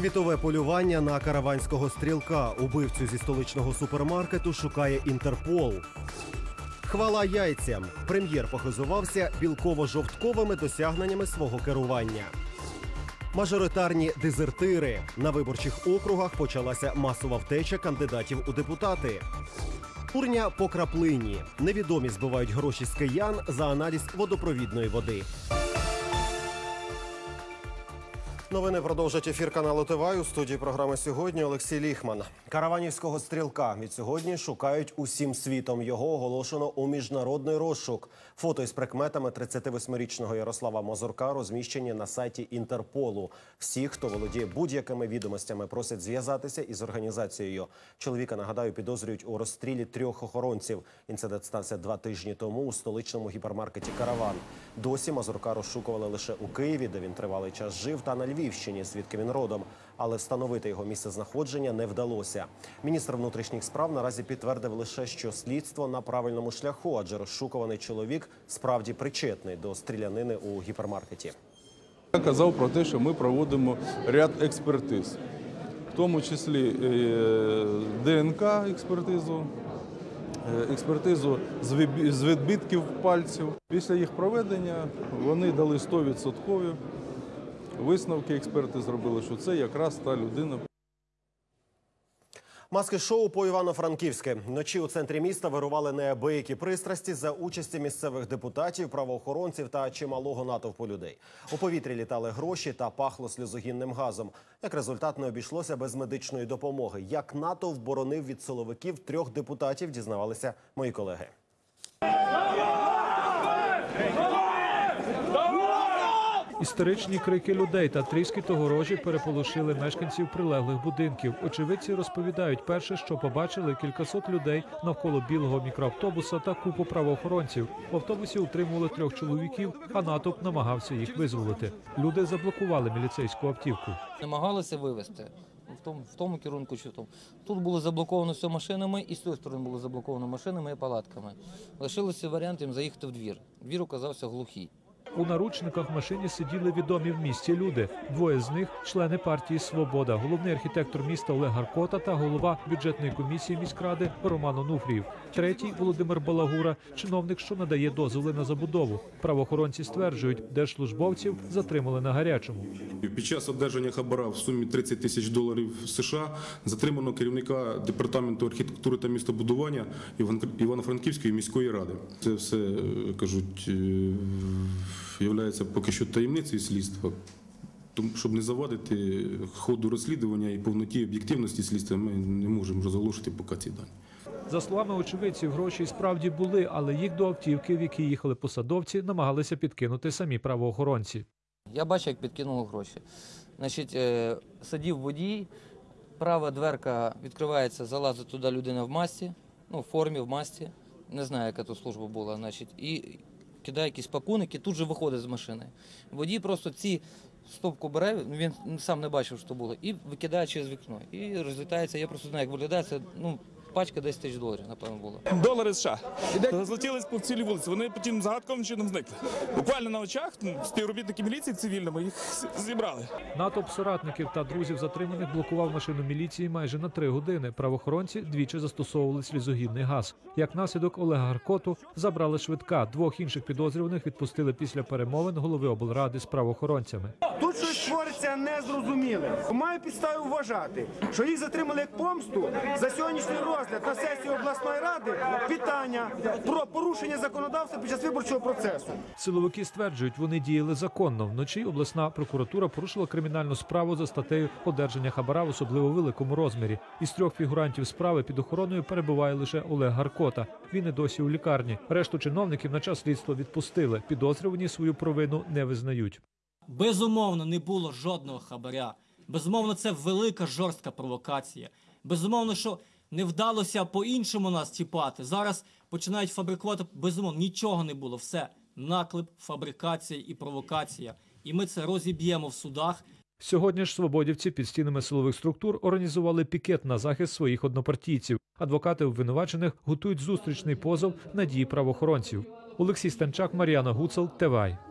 Світове полювання на караванського стрілка. Убивцю зі столичного супермаркету шукає Інтерпол. Хвала яйцям. Прем'єр похизувався білково-жовтковими досягненнями свого керування. Мажоритарні дезертири на виборчих округах почалася масова втеча кандидатів у депутати. Курня по краплині. Невідомі збивають гроші з киян за аналіз водопровідної води. Новини продовжать ефір каналу ТВА. У студії програми сьогодні Олексій Ліхман. Караванівського стрілка від сьогодні шукають усім світом. Його оголошено у міжнародний розшук. Фото із прикметами 38-річного Ярослава Мазурка розміщені на сайті Інтерполу. Всі, хто володіє будь-якими відомостями, просять зв'язатися із організацією. Чоловіка нагадаю підозрюють у розстрілі трьох охоронців. Інцидент стався два тижні тому у столичному гіпермаркеті Караван. Досі Мазурка розшукували лише у Києві, де він тривалий час жив, та на Львівщині, звідки він родом. Але встановити його місце знаходження не вдалося. Міністр внутрішніх справ наразі підтвердив лише, що слідство на правильному шляху, адже розшукуваний чоловік справді причетний до стрілянини у гіпермаркеті. Я казав про те, що ми проводимо ряд експертиз, в тому числі е, ДНК експертизу, е, експертизу з відбитків пальців. Після їх проведення вони дали 100% висновки. Експерти зробили, що це якраз та людина. Маски шоу по Івано-Франківське. Вночі у центрі міста вирували неабиякі пристрасті за участі місцевих депутатів, правоохоронців та чималого натовпу людей. У повітрі літали гроші та пахло сльозогінним газом. Як результат, не обійшлося без медичної допомоги. Як натовп боронив від силовиків трьох депутатів, дізнавалися мої колеги. Істеричні крики людей та тріскіт огорожі переполошили мешканців прилеглих будинків. Очевидці розповідають, перше, що побачили кількасот людей навколо білого мікроавтобуса та купу правоохоронців. В автобусі утримували трьох чоловіків, а натовп намагався їх визволити. Люди заблокували міліцейську автівку. намагалися вивезти в тому, в тому керунку, в тому. Тут було заблоковано все машинами, і з тої сторони було заблоковано машинами і палатками. Лишилося варіант їм заїхати в двір. Двір оказався глухий. У наручниках машині сиділи відомі в місті люди. Двоє з них члени партії Свобода, головний архітектор міста Олег Гаркота та голова бюджетної комісії міськради Роман Онуфріїв. Третій Володимир Балагура, чиновник, що надає дозволи на забудову. Правоохоронці стверджують, держслужбовців затримали на гарячому. Під час одержання хабара в сумі 30 тисяч доларів США затримано керівника департаменту архітектури та містобудування Іван- Івано-Франківської міської ради. Це все е, кажуть є поки що таємницею слідства. Тому, щоб не завадити ходу розслідування і повноті об'єктивності слідства, ми не можемо розголошувати поки ці дані. За словами очевидців, гроші справді були, але їх до автівки, в якій їхали посадовці, намагалися підкинути самі правоохоронці. Я бачив, як підкинули гроші. Значить, е, сидів водій, права дверка відкривається, залазить туди людина в масці, ну, в формі, в масці. Не знаю, яка тут служба була. Значить, і кидає якісь пакуники, тут же виходить з машини. Водій просто ці стопку бере, він сам не бачив, що було, і викидає через вікно. І розлітається, я просто знаю, як виглядає, це ну, пачка 10 тисяч доларів, напевно, було. Долари США. Розлетілись по цілій вулиці. Вони потім загадковим чином зникли. Буквально на очах співробітники міліції цивільними їх зібрали. Натовп соратників та друзів затриманих блокував машину міліції майже на три години. Правоохоронці двічі застосовували слізогінний газ. Як наслідок Олега Гаркоту забрали швидка. Двох інших підозрюваних відпустили після перемовин голови облради з правоохоронцями. Тут щось твориться незрозуміле. Маю підстави вважати, що їх затримали як помсту за сьогоднішній розгляд на сесії обласної ради питання про порушення законодавства під час виборчого процесу. Силовики стверджують, вони діяли законно. Вночі обласна прокуратура порушила кримінальну справу за статтею одержання хабара в особливо великому розмірі. Із трьох фігурантів справи під охороною перебуває лише Олег Гаркота. Він і досі у лікарні. Решту чиновників на час слідства відпустили. Підозрювані свою провину не визнають. Безумовно, не було жодного хабаря. Безумовно, це велика жорстка провокація. Безумовно, що не вдалося по-іншому нас чіпати. Зараз починають фабрикувати. Безумовно, нічого не було. Все наклеп, фабрикація і провокація. І ми це розіб'ємо в судах. Сьогодні ж свободівці під стінами силових структур організували пікет на захист своїх однопартійців. Адвокати обвинувачених готують зустрічний позов на дії правоохоронців. Олексій Станчак, Мар'яна Гуцел, ТВАЙ.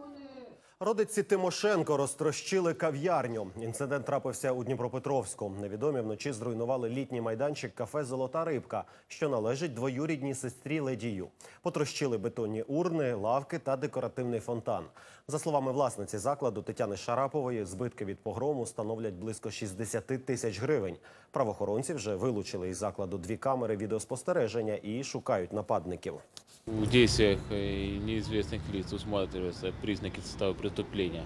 Родиці Тимошенко розтрощили кав'ярню. Інцидент трапився у Дніпропетровську. Невідомі вночі зруйнували літній майданчик кафе Золота рибка, що належить двоюрідній сестрі Ледію. Потрощили бетонні урни, лавки та декоративний фонтан. За словами власниці закладу Тетяни Шарапової, збитки від погрому становлять близько 60 тисяч гривень. Правоохоронці вже вилучили із закладу дві камери відеоспостереження і шукають нападників. В действиях э, неизвестных лиц усматриваются признаки состава преступления,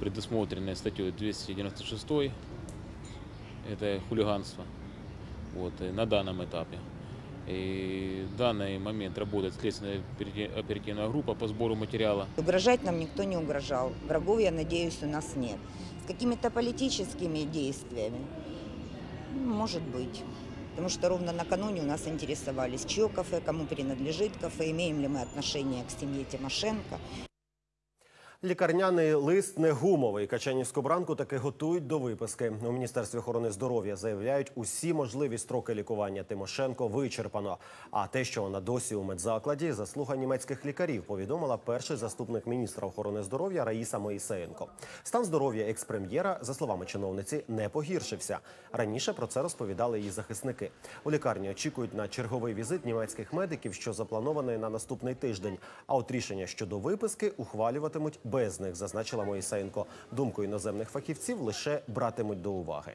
предусмотренные статьей 296, это хулиганство, вот, э, на данном этапе. И в данный момент работает следственная операти- оперативная группа по сбору материала. Угрожать нам никто не угрожал. Врагов, я надеюсь, у нас нет. С какими-то политическими действиями? Может быть. Потому что ровно накануне у нас интересовались, чье кафе, кому принадлежит кафе, имеем ли мы отношение к семье Тимошенко. Лікарняний лист не гумовий. Качанівську бранку таки готують до виписки. У міністерстві охорони здоров'я заявляють, усі можливі строки лікування Тимошенко вичерпано. А те, що вона досі у медзакладі, заслуга німецьких лікарів, повідомила перший заступник міністра охорони здоров'я Раїса Моїсеєнко. Стан здоров'я експрем'єра, за словами чиновниці, не погіршився. Раніше про це розповідали її захисники. У лікарні очікують на черговий візит німецьких медиків, що запланований на наступний тиждень. А от рішення щодо виписки ухвалюватимуть без них, зазначила Моїсеєнко. Думку іноземних фахівців лише братимуть до уваги.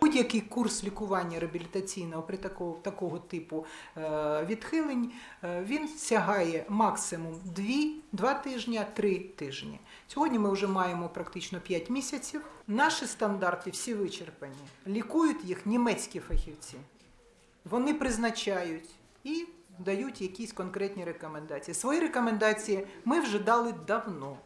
Будь-який курс лікування реабілітаційного при такого, такого типу е, відхилень е, він сягає максимум 2, 2 тижні, 3 тижні. Сьогодні ми вже маємо практично 5 місяців. Наші стандарти всі вичерпані. Лікують їх німецькі фахівці. Вони призначають і дають якісь конкретні рекомендації. Свої рекомендації ми вже дали давно.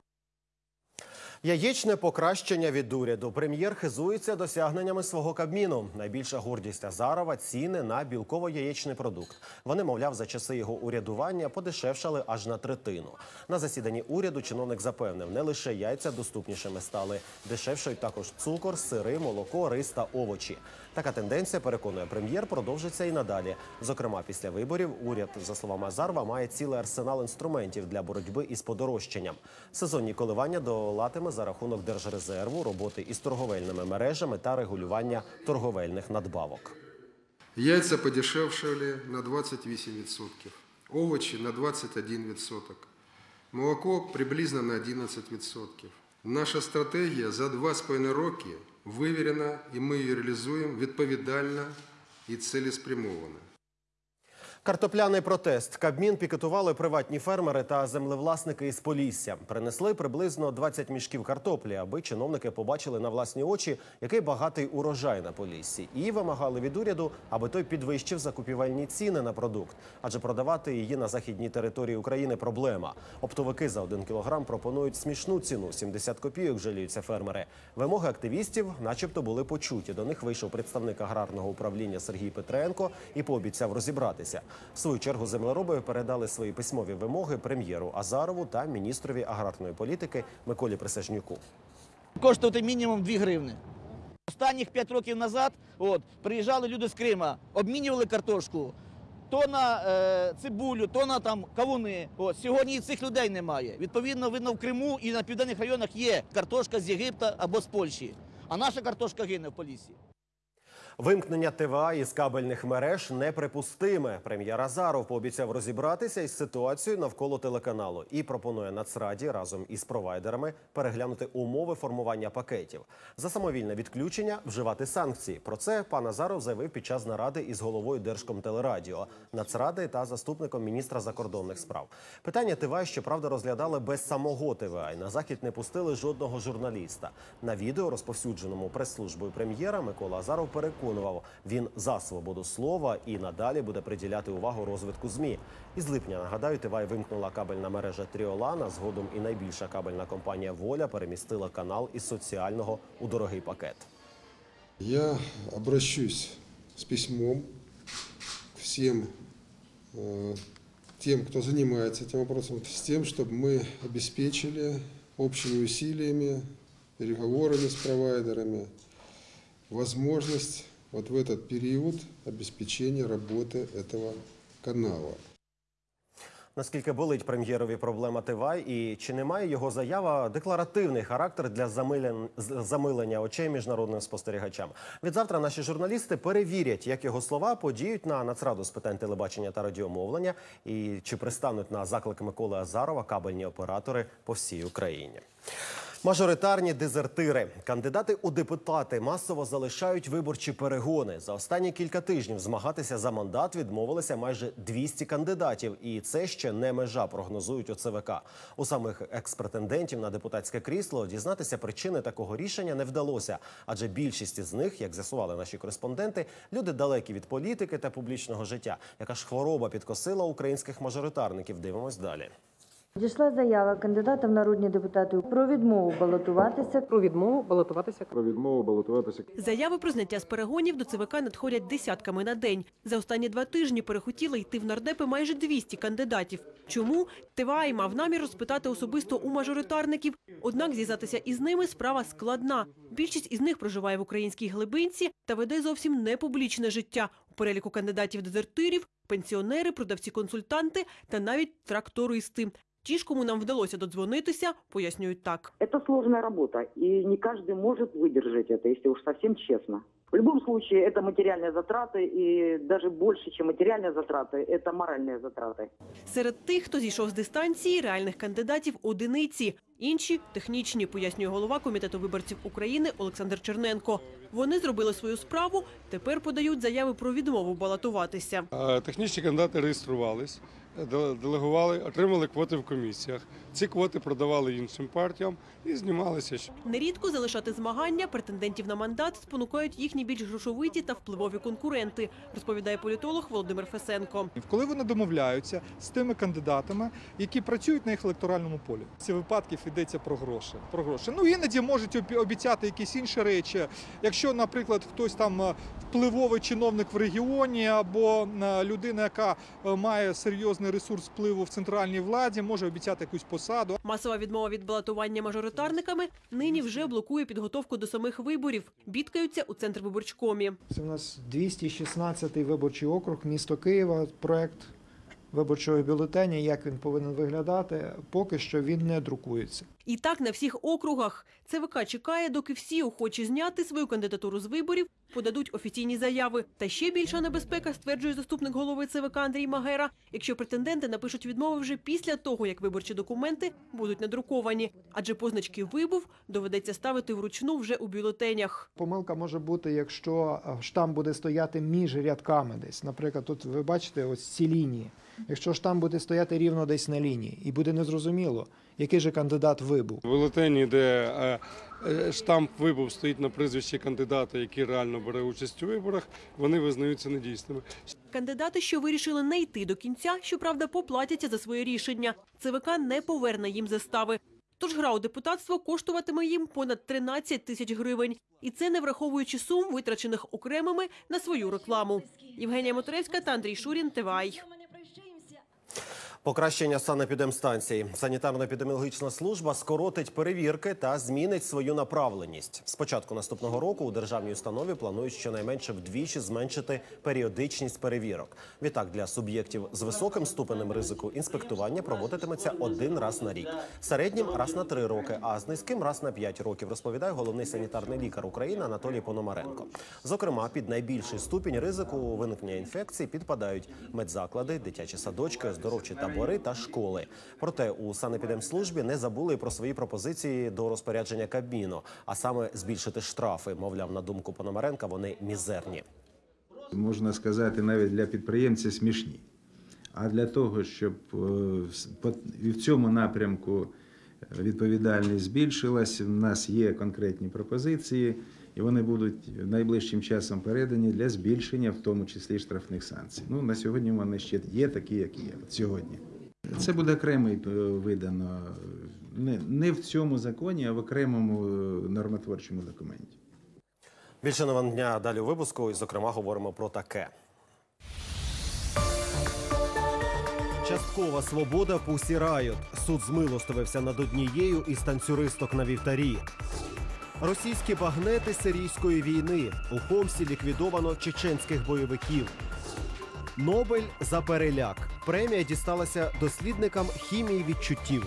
Яєчне покращення від уряду. Прем'єр хизується досягненнями свого кабміну. Найбільша гордість Азарова ціни на білково-яєчний продукт. Вони, мовляв, за часи його урядування подешевшали аж на третину. На засіданні уряду чиновник запевнив, не лише яйця доступнішими стали. Дешевшають також цукор, сири, молоко, рис та овочі. Така тенденція, переконує прем'єр, продовжиться і надалі. Зокрема, після виборів уряд, за словами Азарова, має цілий арсенал інструментів для боротьби із подорожчанням. Сезонні коливання долатиме за рахунок держрезерву, роботи із торговельними мережами та регулювання торговельних надбавок. Яйця подешевшали на 28%, овочі на 21%, молоко приблизно на 11%. Наша стратегія за 2,5 роки вивірена і ми її реалізуємо відповідально і цілеспрямовано. Картопляний протест. Кабмін пікетували приватні фермери та землевласники із Полісся. Принесли приблизно 20 мішків картоплі, аби чиновники побачили на власні очі, який багатий урожай на Поліссі. І вимагали від уряду, аби той підвищив закупівельні ціни на продукт. Адже продавати її на західній території України проблема. Оптовики за один кілограм пропонують смішну ціну 70 копійок. Жаліються фермери. Вимоги активістів, начебто, були почуті. До них вийшов представник аграрного управління Сергій Петренко і пообіцяв розібратися. В свою чергу землероби передали свої письмові вимоги прем'єру Азарову та міністрові аграрної політики Миколі Присяжнюку. коштувати мінімум 2 гривни. Останніх 5 років назад от, приїжджали люди з Крима, обмінювали картошку то на е, цибулю, то на там, кавуни. От, сьогодні і цих людей немає. Відповідно, видно, в Криму і на південних районах є картошка з Єгипта або з Польщі. А наша картошка гине в Поліссі. Вимкнення ТВА із кабельних мереж неприпустиме. Прем'єр Азаров пообіцяв розібратися із ситуацією навколо телеканалу і пропонує Нацраді разом із провайдерами переглянути умови формування пакетів. За самовільне відключення вживати санкції. Про це пан Азаров заявив під час наради із головою Держкомтелерадіо, Нацради та заступником міністра закордонних справ. Питання ТВА, щоправда, розглядали без самого ТВА. і На захід не пустили жодного журналіста. На відео, розповсюдженому прес-службою прем'єра, Микола Азаров переконував, він за свободу слова і надалі буде приділяти увагу розвитку змі. Із липня нагадаю, ТВА вимкнула кабельна мережа Тріолана. Згодом і найбільша кабельна компанія Воля перемістила канал із соціального у дорогий пакет. Я обращусь с письмом к всем э, тем, кто занимается этим вопросом, с тем, чтобы мы обеспечили общими усилиями, переговорами с провайдерами возможность вот в этот период обеспечения работы этого канала. Наскільки болить прем'єрові проблема Тивай і чи не має його заява декларативний характер для замилен- з- замилення очей міжнародним спостерігачам? Відзавтра наші журналісти перевірять, як його слова подіють на нацраду з питань телебачення та радіомовлення, і чи пристануть на заклик Миколи Азарова кабельні оператори по всій Україні. Мажоритарні дезертири, кандидати у депутати масово залишають виборчі перегони. За останні кілька тижнів змагатися за мандат відмовилися майже 200 кандидатів, і це ще не межа. Прогнозують у ЦВК. У самих екс-претендентів на депутатське крісло дізнатися причини такого рішення не вдалося, адже більшість із них, як з'ясували наші кореспонденти, люди далекі від політики та публічного життя. Яка ж хвороба підкосила українських мажоритарників? Дивимось далі. Дійшла заява кандидата в народні депутати про відмову балотуватися. Про відмову балотуватися. Про відмову балотуватися. Заяви про зняття з перегонів до ЦВК надходять десятками на день. За останні два тижні перехотіли йти в нардепи майже 200 кандидатів. Чому? ТВА мав намір розпитати особисто у мажоритарників. Однак зв'язатися із ними справа складна. Більшість із них проживає в українській глибинці та веде зовсім не публічне життя. У переліку кандидатів-дезертирів – пенсіонери, продавці-консультанти та навіть трактористи. Ті ж, кому нам вдалося додзвонитися, пояснюють так. Это сложная работа, и не каждый может выдержать это, если уж совсем честно. В любом случае, это материальные затраты, и даже больше, чем материальные затраты, это моральные затраты. Серед тих, хто зійшов з дистанції, реальних кандидатів – одиниці. Інші – технічні, пояснює голова Комітету виборців України Олександр Черненко. Вони зробили свою справу, тепер подають заяви про відмову балотуватися. Е, Технічні кандидати реєструвались, е, де- делегували, отримали квоти в комісіях. Ці квоти продавали іншим партіям і знімалися. Нерідко залишати змагання претендентів на мандат спонукають їхні більш грошовиті та впливові конкуренти, розповідає політолог Володимир Фесенко. коли вони домовляються з тими кандидатами, які працюють на їх електоральному полі. Ці випадків йдеться про гроші. Про гроші. Ну іноді можуть обі- обіцяти якісь інші речі. Якщо, наприклад, хтось там е, впливовий чиновник в регіоні або е, людина, яка е, має серйозний ресурс впливу в центральній владі, може обіцяти якусь посаду. Масова відмова від балотування мажоритарниками нині вже блокує підготовку до самих виборів. Бідкаються у Центрвиборчкомі. Це у нас 216-й виборчий округ, місто Києва. Проект виборчого бюлетеня, як він повинен виглядати, поки що він не друкується. І так на всіх округах. ЦВК чекає, доки всі охочі зняти свою кандидатуру з виборів, подадуть офіційні заяви. Та ще більша небезпека, стверджує заступник голови ЦВК Андрій Магера, якщо претенденти напишуть відмови вже після того, як виборчі документи будуть надруковані. Адже позначки вибув доведеться ставити вручну вже у бюлетенях. Помилка може бути, якщо е, штамп буде стояти між рядками десь. Наприклад, тут ви бачите ось ці лінії. Якщо штамп буде стояти рівно десь на лінії, і буде незрозуміло, який же кандидат вибув. В бюлетені, де е, е, штамп вибув стоїть на прізвищі кандидата, який реально бере участь у виборах, вони визнаються недійсними. Кандидати, що вирішили не йти до кінця, щоправда, поплатяться за своє рішення. ЦВК не поверне їм застави. Тож гра у депутатство коштуватиме їм понад 13 тисяч гривень. І це не враховуючи сум, витрачених окремими на свою рекламу. Євгенія Моторевська та Андрій Шурін, ТВАЙ. Покращення санепідемстанцій. Санітарно-епідеміологічна служба скоротить перевірки та змінить свою направленість. З початку наступного року у державній установі планують щонайменше вдвічі зменшити періодичність перевірок. Відтак для суб'єктів з високим ступенем ризику інспектування проводитиметься один раз на рік, середнім раз на три роки, а з низьким раз на п'ять років. Розповідає головний санітарний лікар України Анатолій Пономаренко. Зокрема, під найбільший ступінь ризику виникнення інфекцій підпадають медзаклади, дитячі садочки, оздоровчі табори та школи. Проте у санепідемслужбі не забули про свої пропозиції до розпорядження Кабміну, а саме збільшити штрафи. Мовляв, на думку Пономаренка, вони мізерні. можна сказати, навіть для підприємця смішні. А для того, щоб е, і в цьому напрямку відповідальність збільшилась, у нас є конкретні пропозиції, і вони будуть найближчим часом передані для збільшення, в тому числі штрафних санкцій. Ну, на сьогодні вони ще є такі, які є сьогодні. Це буде окремий е, видано не, не в цьому законі, а в окремому е, нормотворчому документі. Більше новин дня далі у випуску, і зокрема говоримо про таке. Часткова свобода Пусі Райот. Суд змилостивився над однією із танцюристок на вівтарі. Російські багнети сирійської війни. У Хомсі ліквідовано чеченських бойовиків. Нобель за переляк. Премія дісталася дослідникам хімії відчуттів.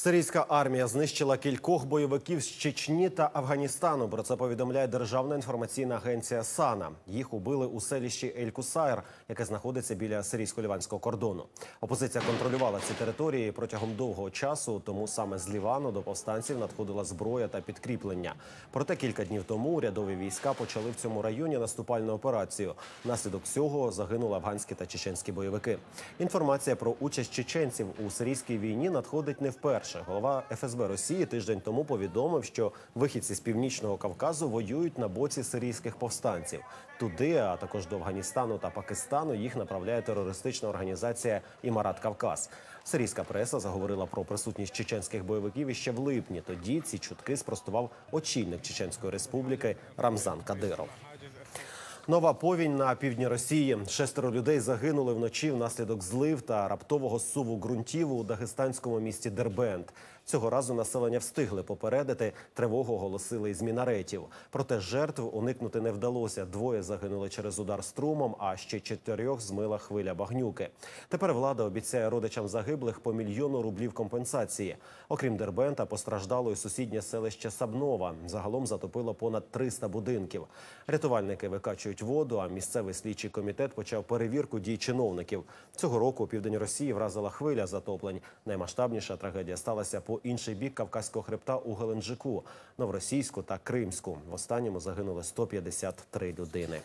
Сирійська армія знищила кількох бойовиків з Чечні та Афганістану. Про це повідомляє Державна інформаційна агенція САНА. Їх убили у селищі Ель-Кусайр, яке знаходиться біля сирійсько-ліванського кордону. Опозиція контролювала ці території протягом довгого часу, тому саме з Лівану до повстанців надходила зброя та підкріплення. Проте кілька днів тому урядові війська почали в цьому районі наступальну операцію. Внаслідок цього загинули афганські та чеченські бойовики. Інформація про участь чеченців у сирійській війні надходить не вперше. Голова ФСБ Росії тиждень тому повідомив, що вихідці з північного Кавказу воюють на боці сирійських повстанців. Туди, а також до Афганістану та Пакистану, їх направляє терористична організація Імарат Кавказ. Сирійська преса заговорила про присутність чеченських бойовиків іще в липні. Тоді ці чутки спростував очільник Чеченської республіки Рамзан Кадиров. Нова повінь на півдні Росії. Шестеро людей загинули вночі внаслідок злив та раптового суву ґрунтів у дагестанському місті Дербент. Цього разу населення встигли попередити. Тривогу оголосили із мінаретів. Проте жертв уникнути не вдалося. Двоє загинули через удар струмом, а ще чотирьох змила хвиля багнюки. Тепер влада обіцяє родичам загиблих по мільйону рублів компенсації. Окрім Дербента, постраждало і сусіднє селище Сабнова. Загалом затопило понад 300 будинків. Рятувальники викачують воду, а місцевий слідчий комітет почав перевірку дій чиновників. Цього року південь Росії вразила хвиля затоплень. Наймасштабніша трагедія сталася по інший бік Кавказького хребта у Геленджику, Новоросійську та Кримську. В останньому загинули 153 людини.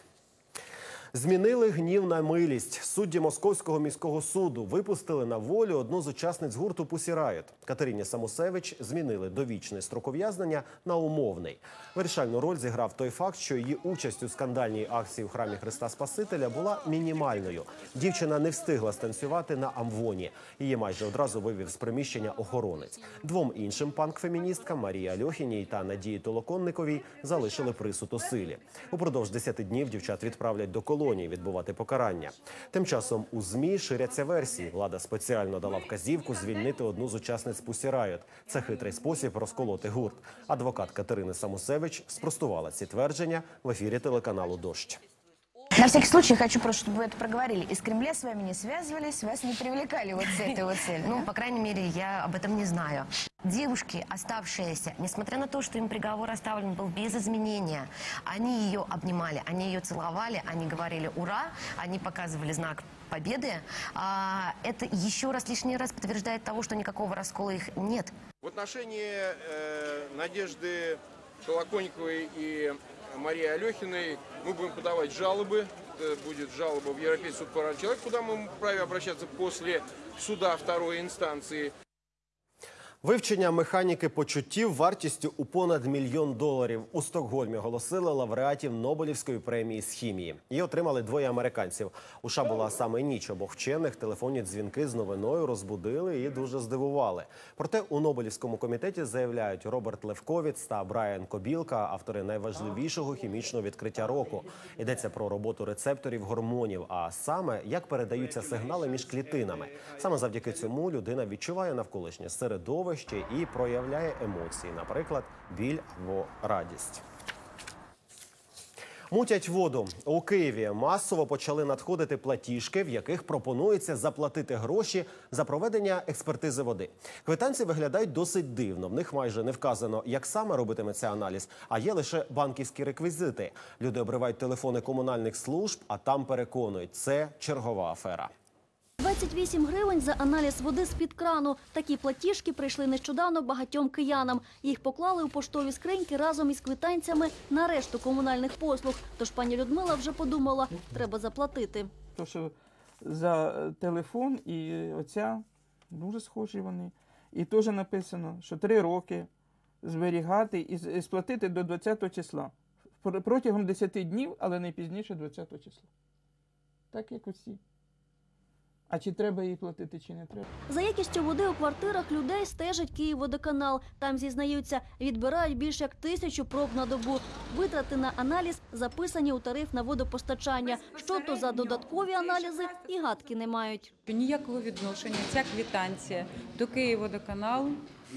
Змінили гнів на милість. Судді Московського міського суду випустили на волю одну з учасниць гурту Пусі Райот. Катерині Самусевич змінили довічний строк ув'язнення на умовний. Вирішальну роль зіграв той факт, що її участь у скандальній акції у храмі Христа Спасителя була мінімальною. Дівчина не встигла станцювати на амвоні. Її майже одразу вивів з приміщення охоронець. Двом іншим панк-феміністкам Марії Альохіній та Надії Толоконниковій залишили присуд у силі. Упродовж 10 днів дівчат відправлять до колонії відбувати покарання. Тим часом у змі ширяться версії. Влада спеціально дала вказівку звільнити одну з учасниць Пусі Райот. Це хитрий спосіб розколоти гурт. Адвокат Катерини Самусевич спростувала ці твердження в ефірі телеканалу Дощ. На всякий случай хочу просто, чтобы вы это проговорили. Из Кремля с вами не связывались, вас не привлекали вот с этой вот целью. Ну, по крайней мере, я об этом не знаю. Девушки, оставшиеся, несмотря на то, что им приговор оставлен был без изменения, они ее обнимали, они ее целовали, они говорили «Ура!», они показывали знак победы. А, это еще раз, лишний раз подтверждает того, что никакого раскола их нет. В отношении э, Надежды Толоконниковой и Марии Алехиной мы будем подавать жалобы. Это будет жалоба в Европейский суд по правам человека, куда мы вправе обращаться после суда второй инстанции. Вивчення механіки почуттів вартістю у понад мільйон доларів у Стокгольмі оголосили лауреатів Нобелівської премії з хімії. Її отримали двоє американців. У США була саме ніч обох вчених. Телефонні дзвінки з новиною розбудили і дуже здивували. Проте у Нобелівському комітеті заявляють Роберт Левковіц та Брайан Кобілка, автори найважливішого хімічного відкриття року. Йдеться про роботу рецепторів гормонів, а саме як передаються сигнали між клітинами. Саме завдяки цьому людина відчуває навколишнє середовище і проявляє емоції, наприклад, біль або радість. Мутять воду у Києві. Масово почали надходити платіжки, в яких пропонується заплатити гроші за проведення експертизи води. Квитанції виглядають досить дивно. В них майже не вказано, як саме робитиметься аналіз, а є лише банківські реквізити. Люди обривають телефони комунальних служб, а там переконують, це чергова афера. 28 гривень за аналіз води з-під крану. Такі платіжки прийшли нещодавно багатьом киянам. Їх поклали у поштові скриньки разом із квитанціями на решту комунальних послуг. Тож пані Людмила вже подумала, треба заплатити. То, що за е, телефон і оця дуже схожі вони. І теж написано, що три роки зберігати і сплатити до 20 числа. Протягом 10 днів, але не пізніше 20 числа. Так як усі. А чи треба їй платити, чи не треба? За якістю води у квартирах людей стежить Київводоканал. Там зізнаються, відбирають більше як тисячу проб на добу. Витрати на аналіз записані у тариф на водопостачання. Що то за додаткові аналізи і гадки не мають. Ніякого відношення ця квитанція до Київводоканалу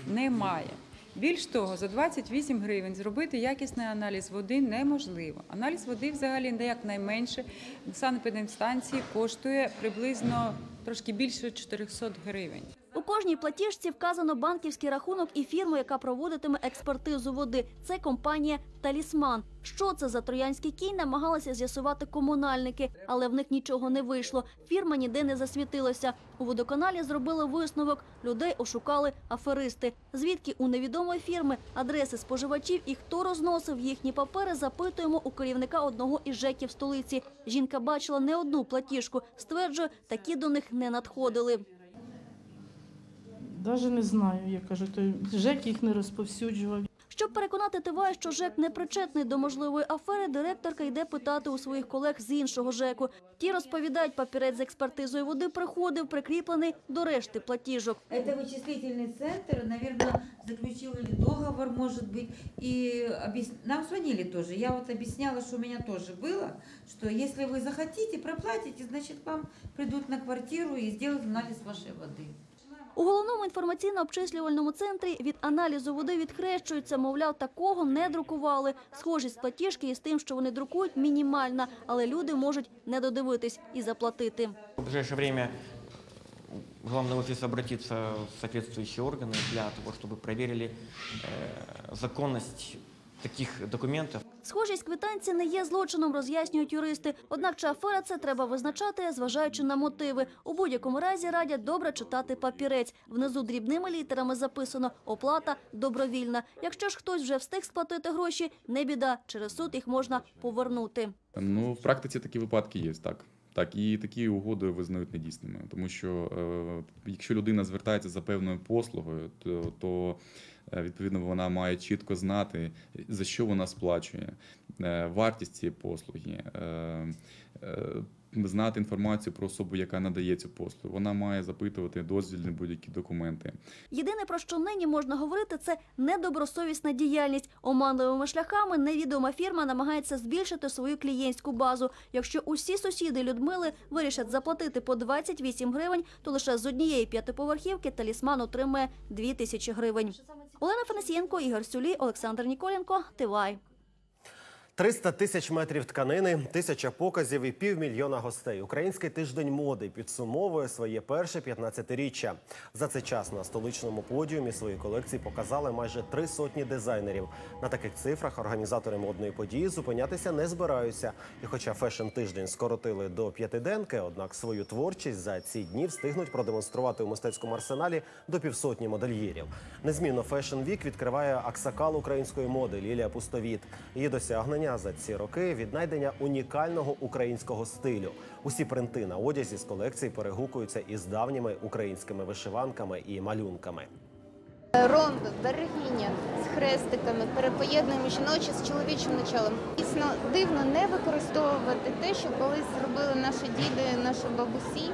не має. Більш того, за 28 гривень зробити якісний аналіз води неможливо. Аналіз води взагалі як найменше в санепідемстанції коштує приблизно трошки більше 400 гривень. Кожній платіжці вказано банківський рахунок і фірму, яка проводитиме експертизу води. Це компанія Талісман. Що це за троянський кінь, намагалися з'ясувати комунальники, але в них нічого не вийшло. Фірма ніде не засвітилася. У водоканалі зробили висновок. Людей ошукали аферисти. Звідки у невідомої фірми адреси споживачів і хто розносив їхні папери, запитуємо у керівника одного із ЖЕКів столиці. Жінка бачила не одну платіжку. Стверджує, такі до них не надходили. Навіть не знаю, я кажу, то ЖЕК їх не розповсюджував. Щоб переконати ТВА, що ЖЕК не причетний до можливої афери, директорка йде питати у своїх колег з іншого ЖЕКу. Ті розповідають, папірець з експертизою води приходив, прикріплений до решти платіжок. Это вычислительный центр, наверное, заключил или договор, может быть. И объяс- нам звонили тоже. Я вот объясняла, что у меня тоже было, что если вы захотите, проплатите, значит, к вам придут на квартиру и сделают анализ вашей воды. У головному інформаційно-обчислювальному центрі від аналізу води відхрещуються, мовляв, такого не друкували. Схожість платіжки із тим, що вони друкують, мінімальна, але люди можуть не додивитись і заплатити. В ближайшее время главный офис обратится в соответствующие органы для того, чтобы проверили э, законность таких документов. Схожість квитанції не є злочином, роз'яснюють юристи. Однак чи афера це треба визначати, зважаючи на мотиви. У будь-якому разі радять добре читати папірець. Внизу дрібними літерами записано «Оплата добровільна». Якщо ж хтось вже встиг сплатити гроші, не біда, через суд їх можна повернути. Ну, в практиці такі випадки є, так. Так, і такі угоди визнають недійсними, тому що е, якщо людина звертається за певною послугою, то, то відповідно вона має чітко знати, за що вона сплачує, е, вартість цієї послуги, е, е, знати інформацію про особу, яка надає цю послугу. Вона має запитувати дозвільні будь-які документи. Єдине, про що нині можна говорити, це недобросовісна діяльність. Оманливими шляхами невідома фірма намагається збільшити свою клієнтську базу. Якщо усі сусіди Людмили вирішать заплатити по 28 гривень, то лише з однієї п'ятиповерхівки талісман отримає 2 тисячі гривень. Олена Фанасієнко, Ігор Сюлій, Олександр Ніколенко, Тивай. 300 тисяч метрів тканини, тисяча показів і півмільйона гостей. Український тиждень моди підсумовує своє перше 15-річчя. За цей час на столичному подіумі свої колекції показали майже три сотні дизайнерів. На таких цифрах організатори модної події зупинятися не збираються. І хоча фешн-тиждень скоротили до п'ятиденки, однак свою творчість за ці дні встигнуть продемонструвати у мистецькому арсеналі до півсотні модельєрів. Незмінно Fashion Week відкриває аксакал української моди Лілія Пустовіт. Її досягнення за ці роки віднайдення унікального українського стилю. Усі принти на одязі з колекції перегукуються із давніми українськими вишиванками і малюнками. Ромби, берегиня з хрестиками, перепоєднуємо жіноче з чоловічим началом. Дійсно дивно не використовувати те, що колись зробили наші діди, наші бабусі,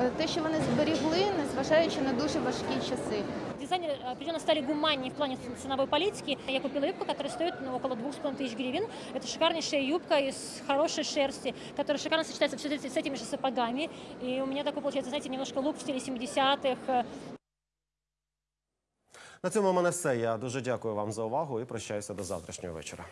е, те, що вони зберігли, незважаючи на дуже важкі часи. Дизайнеры определенно стали гуманнее в плане ценовой политики. Я купила юбку, которая стоит ну, около 2,5 тысяч гривен. Это шикарнейшая юбка из хорошей шерсти, которая шикарно сочетается все с этими же сапогами. И у меня такой получается, знаете, немножко лук в стиле 70-х. На цьому в мене все. Я дуже дякую вам за увагу і прощаюся до завтрашнього вечора.